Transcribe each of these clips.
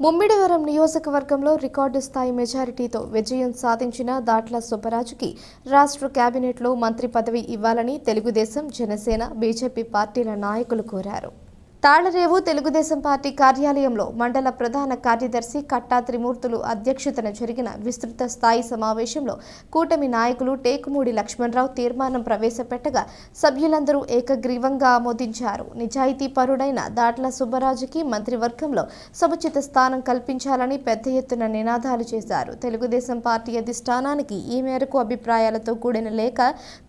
ముమ్మిడివరం నియోజకవర్గంలో రికార్డు స్థాయి మెజారిటీతో విజయం సాధించిన దాట్ల సుబ్బరాజుకి రాష్ట్ర కేబినెట్లో మంత్రి పదవి ఇవ్వాలని తెలుగుదేశం జనసేన బీజేపీ పార్టీల నాయకులు కోరారు. తాళరేవు తెలుగుదేశం పార్టీ కార్యాలయంలో మండల ప్రధాన కార్యదర్శి కట్టా త్రిమూర్తులు అధ్యక్షతన జరిగిన విస్తృత స్థాయి సమావేశంలో కూటమి నాయకులు టేకుమూడి లక్ష్మణరావు తీర్మానం ప్రవేశపెట్టగా సభ్యులందరూ ఏకగ్రీవంగా ఆమోదించారు. నిజాయితీ పరుడైన దాట్ల సుబ్బరాజుకి మంత్రివర్గంలో సముచిత స్థానం కల్పించాలని పెద్ద ఎత్తున నినాదాలు చేశారు. తెలుగుదేశం పార్టీ అధిష్టానానికి ఈ మేరకు అభిప్రాయాలతో కూడిన లేఖ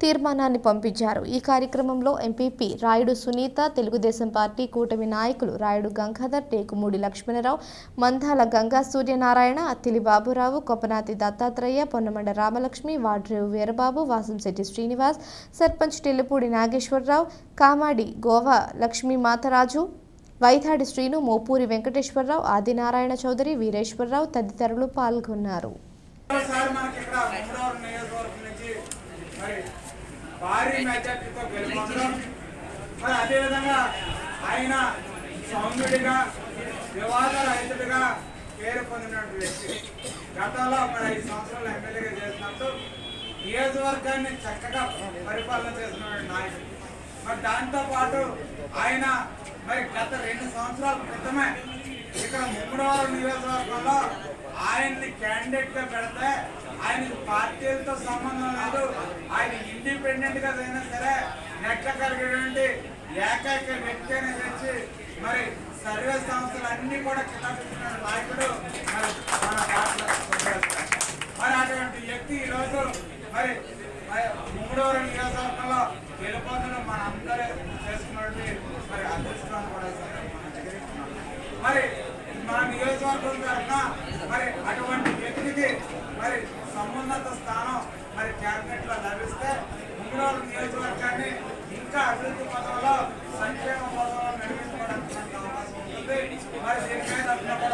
తీర్మానాన్ని పంపించారు. ఈ కార్యక్రమంలో ఎంపీపీ రాయుడు సునీత తెలుగుదేశం పార్టీ కూటమి నాయకులు రాయుడు గంగాధర్ టేకుమూడి లక్ష్మణరావు మందాల గంగా సూర్యనారాయణ అత్తిలి బాబురావు కొపనాతి దత్తాత్రేయ పొన్నమండ రామలక్ష్మి వాడ్రేవు వీరబాబు వాసంశెట్టి శ్రీనివాస్ సర్పంచ్ టెల్లిపూడి నాగేశ్వరరావు కామాడి గోవా లక్ష్మీ మాతరాజు వైథాడి శ్రీను మోపూరి వెంకటేశ్వరరావు ఆదినారాయణ చౌదరి వీరేశ్వరరావు తదితరులు పాల్గొన్నారు. భారీ మెజార్టీతో గెలుపొందడం. మరి అదేవిధంగా ఆయన సౌమ్యుడిగా వివాద రహితుడిగా పేరు పొందినటువంటి వ్యక్తి. గతంలో మరి ఐదు సంవత్సరాలు ఎమ్మెల్యేగా చేసినప్పుడు నియోజకవర్గాన్ని చక్కగా పరిపాలన చేసినటువంటి నాయకుడు. మరి దాంతోపాటు ఆయన మరి గత రెండు సంవత్సరాల క్రితమే ఇక్కడ ముమ్మడవరం నియోజకవర్గంలో ఆయన్ని క్యాండిడేట్గా పెడితే ఆయనకు పార్టీలతో సంబంధం లేదు. ఆయన ఇండిపెండెంట్గా అయినా సరే నెట్టగలిగినటువంటి ఏకైక వ్యక్తి అని తెచ్చి మరి సర్వే సంస్థలు అన్ని కూడా కితాబిచ్చిన నాయకుడు మరి మన రాష్ట్ర సుబ్రహ్మణ్యం. మరి అటువంటి వ్యక్తి ఈరోజు మరి మరి మూడవరం నియోజకవర్గంలో గెలుపొందడం మన అందరూ చేసుకున్నటువంటి మరి అదృష్టాన్ని కూడా మరి మా నియోజకవర్గం తరఫున మరి అటువంటి వ్యక్తికి మరి సమున్నత స్థానం మరి క్యాబినెట్లో లభిస్తే మూడవరం నియోజకవర్గాన్ని ఇంకా అభివృద్ధి పదంలో సంక్షేమ పదంలో నడిపించుకోవడానికి అవకాశం ఉంటుంది. మరి దీని మీద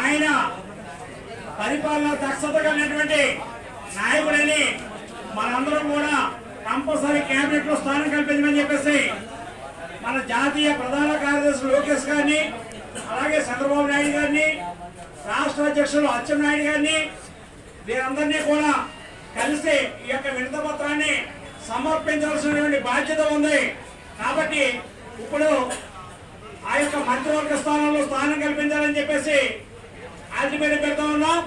ఆయన పరిపాలన దక్షత కలిగినటువంటి నాయకుడని మనందరం కూడా కంపల్సరీ కేబినెట్లో స్థానం కల్పించమని చెప్పేసి మన జాతీయ ప్రధాన కార్యదర్శి లోకేష్ గారిని అలాగే చంద్రబాబు నాయుడు గారిని రాష్ట్ర అధ్యక్షులు అచ్చెన్నాయుడు గారిని వీరందరినీ కూడా కలిసి ఈ యొక్క వినత పత్రాన్ని సమర్పించవలసినటువంటి బాధ్యత ఉంది. కాబట్టి ఇప్పుడు ఆ యొక్క మంత్రివర్గ స్థానంలో స్థానం కల్పించాలని చెప్పేసి ఆర్టిపేట పెడతా ఉన్నాం.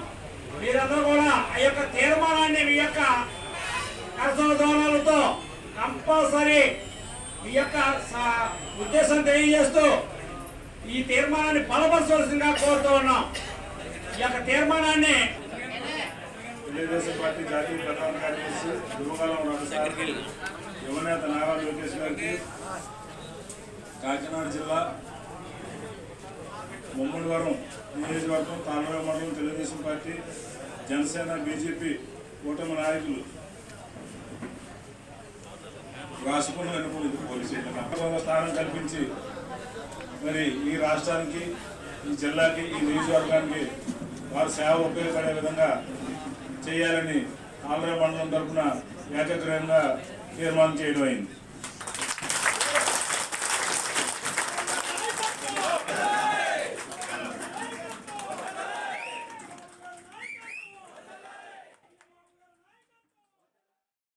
మీరందరూ కూడా ఆ యొక్క తీర్మానాన్ని మీ యొక్క కరసోదనాలతో కంపల్సరీ మీ యొక్క ఉద్దేశం తెలియజేస్తూ ఈ తీర్మానాన్ని బలపరచవలసిందిగా కోరుతూ ఉన్నాం. ఈ యొక్క తీర్మానాన్ని తెలుగుదేశం పార్టీ జాతీయ ప్రధాన కార్యదర్శి దుర్మకాలం రంగసారి యువనేత నారా లోకేష్ గారికి కాకినాడ జిల్లా ముమ్మడివరం నియోజకవర్గం తాండవ మండలం తెలుగుదేశం పార్టీ జనసేన బీజేపీ కూటమి నాయకులు రాసుకున్న వెనుకలు ఇది పోలీసు స్థానం కల్పించి మరి ఈ రాష్ట్రానికి ఈ జిల్లాకి ఈ నియోజకవర్గానికి వారి సేవ ఉపయోగపడే విధంగా చేయాలని ఆంధ్ర మండలం తరఫున ఏకగ్రహంగా తీర్మానం చేయడం అయింది.